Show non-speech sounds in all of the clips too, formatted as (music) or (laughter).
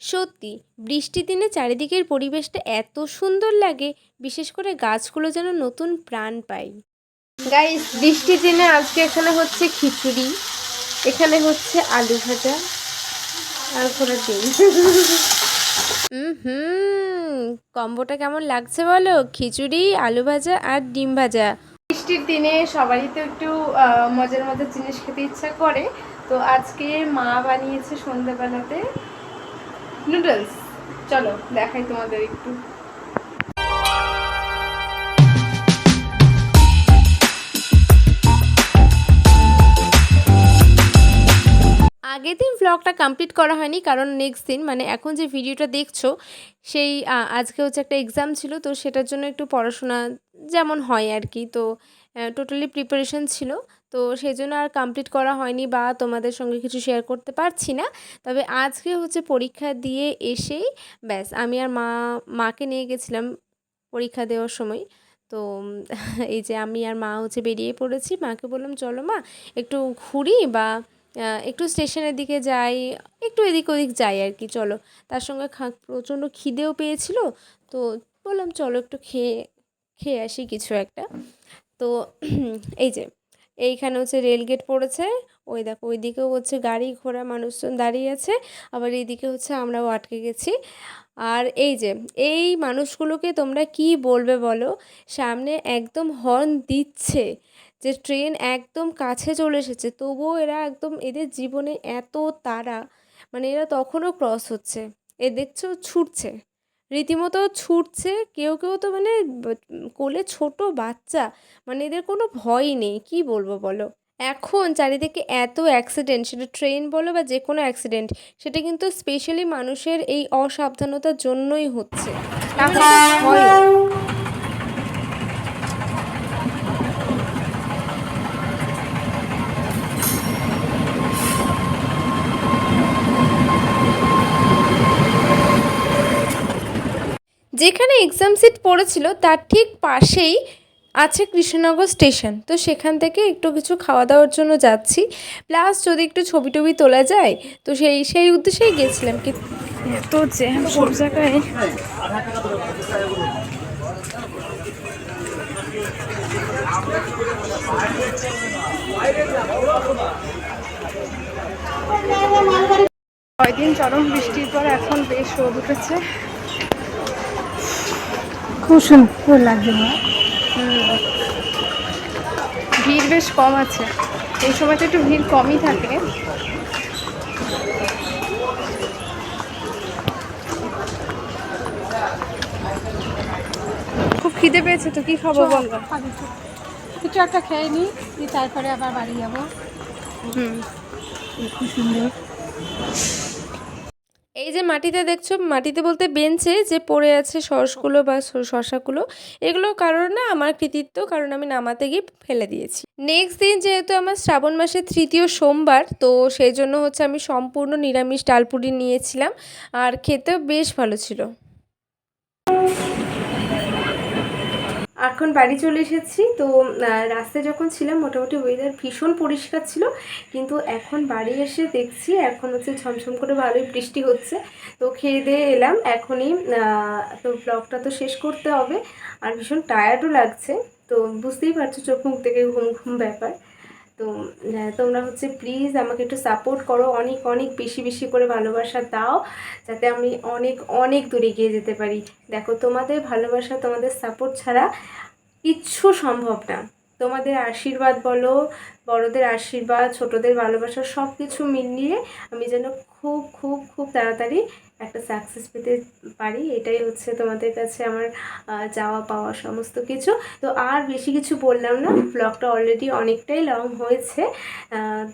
সত্যি বৃষ্টির দিনে চারিদিকের পরিবেশটা এত সুন্দর লাগে বিশেষ করে গাছগুলো যেন নতুন প্রাণ পায়। গাইস বৃষ্টির দিনে আজকে এখানে হচ্ছে খিচুড়ি এখানে হচ্ছে আলু ভাজা আর ডিম। হুম কম্বোটা কেমন লাগছে বলো? খিচুড়ি আলু ভাজা আর ডিম ভাজা। বৃষ্টির দিনে সবারই তো একটু মজার মজার জিনিস খেতে ইচ্ছা করে। তো আজকে মা বানিয়েছে সন্ধ্যাবেলাতে নুডলস চলো, দেখাই তোমাদের একটু। আগের দিন ভ্লগটা কমপ্লিট করা হয়নি, কারণ নেক্সট দিন মানে এখন যে ভিডিওটা দেখছ, সেই আজকে হচ্ছে একটা এক্সাম ছিল, তো সেটার জন্য একটু পড়াশোনা যেমন হয় আর কি, তো টোটালি প্রিপারেশন ছিল। তো সেই জন্য আর কমপ্লিট করা হয়নি বা তোমাদের সঙ্গে কিছু শেয়ার করতে পারছি না। তবে আজকে হচ্ছে পরীক্ষা দিয়ে এসেই ব্যাস, আমি আর মা, মাকে নিয়ে গেছিলাম পরীক্ষা দেওয়ার সময়। তো (laughs) এই যে আমি আর মা হচ্ছে বেরিয়ে পড়েছি, মাকে বললাম, চলো মা, একটু ঘুরি বা একটু স্টেশনের দিকে যাই, একটু এদিক ওদিক যাই আর কি, চলো। তার সঙ্গে প্রচণ্ড খিদেও পেয়েছিল। তো বললাম, চলো একটু খেয়ে খেয়ে আসি কিছু একটা। তো এই যে, এইখানে হচ্ছে রেলগেট পড়েছে। ওই দেখো, ওইদিকেও হচ্ছে গাড়ি ঘোড়া মানুষজন দাঁড়িয়ে আছে। আবার এইদিকে হচ্ছে আমরাও আটকে গেছি। আর এই যে, এই মানুষগুলোকে তোমরা কি বলবে বলো? সামনে একদম হর্ন দিচ্ছে যে, ট্রেন একদম কাছে চলে এসেছে। তবুও এরা একদম, এদের জীবনে এত তাড়া মানে এরা তখনও ক্রস হচ্ছে। এ দেখছ, ছুটছে। রীতিমতো ছুটছে, কেউ কেউ তো মানে কোলে ছোট বাচ্চা মানে এদের কোনো ভয়ই নেই, কি বলব বলো? এখন চারিদিকে এত অ্যাক্সিডেন্ট সেটা ট্রেন বলো বা যে কোনো অ্যাক্সিডেন্ট সেটা কিন্তু স্পেশালি মানুষের এই অসাবধানতার জন্যই হচ্ছে। যেখানে এক্সাম সিট পড়েছিল, তার ঠিক পাশেই আছে কৃষ্ণনগর স্টেশন। তো সেখান থেকে একটু কিছু খাওয়া দাওয়ার জন্য যাচ্ছি। প্লাস যদি একটু ছবি টবি তোলা যায়, তো সেই সেই উদ্দেশ্যেই গেছিলাম কি এত জ্যাম সব জায়গায়। কয়দিন চরম বৃষ্টির পর এখন বেশ রোদ উঠেছে। খুব সুন্দর লাগছে ভিড় বেশ কম আছে। এই সময়টা একটু ভিড় কমই থাকে। খুব খিদে পেয়েছে তো কি খাব বলো? কিছু একটা খেয়ে নিই দিয়ে তারপরে আবার বাড়ি যাব। হুম। খুব সুন্দর এই যে মাটিতে দেখছ, মাটিতে বলতে বেঞ্চে যে পড়ে আছে সসগুলো বা শশাগুলো, এগুলো কারণ না আমার কৃতিত্ব, কারণ আমি নামাতে গিয়ে ফেলে দিয়েছি। নেক্সট দিন যেহেতু আমার শ্রাবণ মাসের তৃতীয় সোমবার, তো সেই জন্য হচ্ছে আমি সম্পূর্ণ নিরামিষ ডালপুরি নিয়েছিলাম, আর খেতেও বেশ ভালো ছিল। এখন বাড়ি চলে এসেছি। তো রাস্তায় যখন ছিলাম, মোটামুটি ওয়েদার ভীষণ পরিষ্কার ছিল। কিন্তু এখন বাড়ি এসে দেখছি, এখন হচ্ছে ঝমঝম করে ভালোই বৃষ্টি হচ্ছে। তো খেয়ে দিয়ে এলাম, এখনই তো ব্লগটা তো শেষ করতে হবে। আর ভীষণ টায়ার্ডও লাগছে। তো বুঝতেই পারছ চোখ মুখ থেকে ঘুম ঘুম ব্যাপার। তো তোমরা হচ্ছে প্লিজ আমাকে একটু সাপোর্ট করো। অনেক অনেক বেশি বেশি করে ভালোবাসা দাও, যাতে আমি অনেক অনেক দূরে গিয়ে যেতে পারি। দেখো, তোমাদের ভালোবাসা, তোমাদের সাপোর্ট ছাড়া কিচ্ছু সম্ভব না। তোমাদের আশীর্বাদ বলো, বড়দের আশীর্বাদ, ছোটদের ভালোবাসা সব কিছু মিলিয়ে আমি যেন খুব খুব খুব তাড়াতাড়ি একটা সাকসেস পেতে পারি। এটাই হচ্ছে তোমাদের কাছে আমার যাওয়া পাওয়া সমস্ত কিছু। তো আর বেশি কিছু বললাম না ব্লগটা অলরেডি অনেকটাই লং হয়েছে।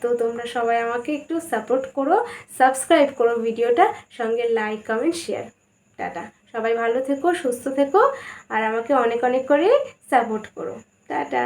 তো তোমরা সবাই আমাকে একটু সাপোর্ট করো সাবস্ক্রাইব করো ভিডিওটা, সঙ্গে লাইক কমেন্ট শেয়ার টাটা। সবাই ভালো থেকো, সুস্থ থেকো, আর আমাকে অনেক অনেক করে সাপোর্ট করো। টাটা।